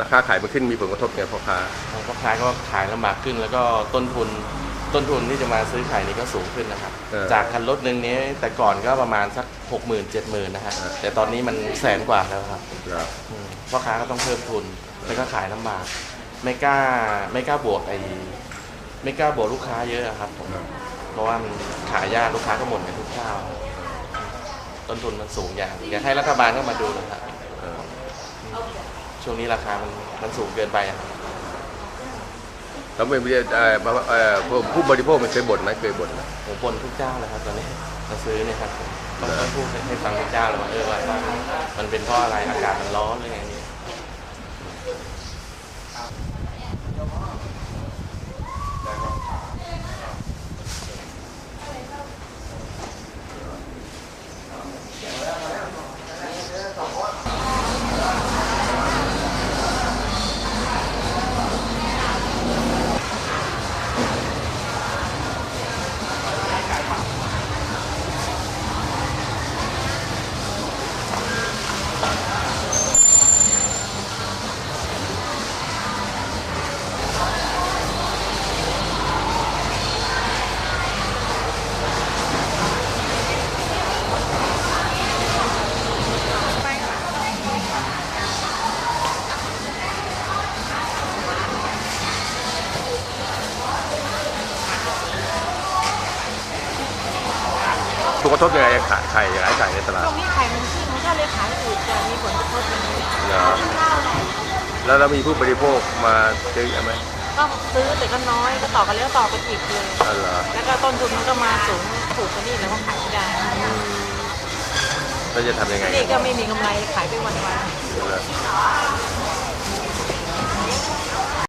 ราคาขายมันขึ้นมีผลกระทบไงพ่อค้าพ่อค้าก็ขายลำบากขึ้น แล้วก็ต้นทุนต้นทุนที่จะมาซื้อขายนี้ก็สูงขึ้นนะครับ จากคันรถหนึ่งนี้แต่ก่อนก็ประมาณสักหกหมื่นเจ็ดหมื่นนะฮะแต่ตอนนี้มันแสนกว่าแล้วครับพ่อค้าก็ต้องเพิ่มทุนแล้วก็ขายลำบาก ไม่กล้าไม่กล้าบวกไอ้ไม่กล้าบวกลูกค้าเยอะอะครับผมเพราะว่ามันขายยากลูกค้าก็หมดกันทุกเจ้าต้นทุนมันสูงอย่างอยากให้รัฐบาลเข้ามาดูนะครับเออช่วงนี้ราคามันมันสูงเกินไปอะครับแล้วไม่เอ่อเอ่อผู้ผู้บริโภคมันเคยบ่นไหมเคยบ่นไหมผมปนทุกเจ้าเลยครับตอนนี้มาซื้อเนี่ยครับผมต้องต้องพูดให้ฟังทุกเจ้าเลยว่าเออว่าว่ามันเป็นเพราะอะไรอากาศมันร้อนหรือไงนี่ ผลกระทบยังไงขายไข่ขายไข่ในตลาดตรงนี้ไข่มันขึ้นมันก็เลยขายถูกจะมีผลกระทบอย่างนี้เหรอแล้วเรามีผู้บริโภคมาซื้อเยอะไหมก็ซื้อแต่ก็น้อยก็ต่อกันแล้วต่อกันอีกเลย อ๋อเหรอแล้วก็ต้นทุนมันก็มาสูงถูกกว่านี่แล้วก็ขายไม่ได้เราจะทำยังไงนี่ก็ไม่มีกำไรขายไปวันเหรอๆ